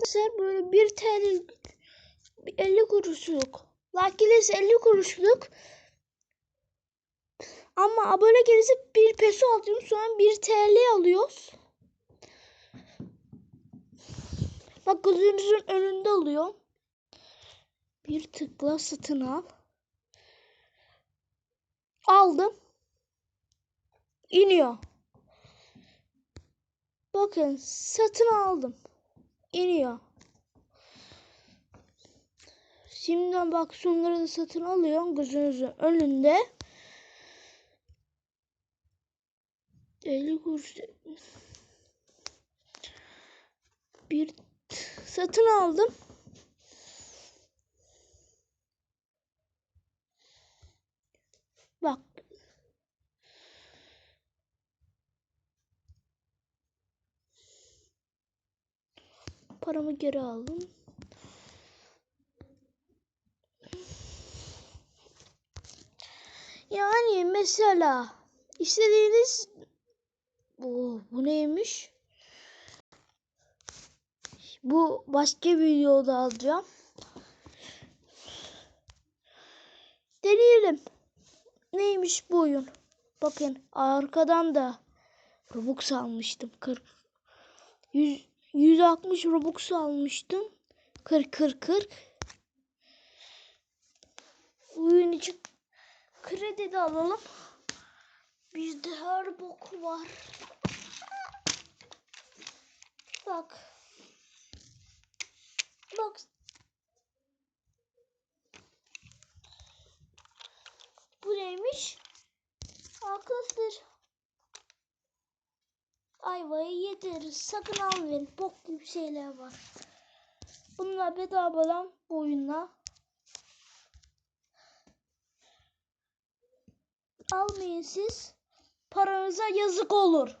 Arkadaşlar böyle 1 TL 50 kuruşluk. Like gelirse 50 kuruşluk. Ama abone gelirse 1 peso alıyoruz. Sonra 1 TL alıyoruz. Bak gözünüzün önünde oluyor. Bir tıkla satın al. Aldım. İniyor. Bakın satın aldım. İniyor. Şimdi bak şunları da satın alıyorum gözünüzün önünde. 50 kuruş bir satın aldım. Bak. Paramı geri aldım. Yani mesela istediğiniz bu, bu neymiş? Bu başka bir videoda alacağım. Deneyelim. Neymiş bu oyun? Bakın arkadan da Robux almıştım. 40 100, 160 Robux almıştım. 40 40 40. Oyun için kredi de alalım. Bizde her bok var. Bak. Bak. Bu neymiş? Arkadaşlar. Ayvayı yediririz. Sakın almayın. Bok gibi şeyler var. Bunlar bedavadan bu oyunla. Almayın siz. Paranıza yazık olur.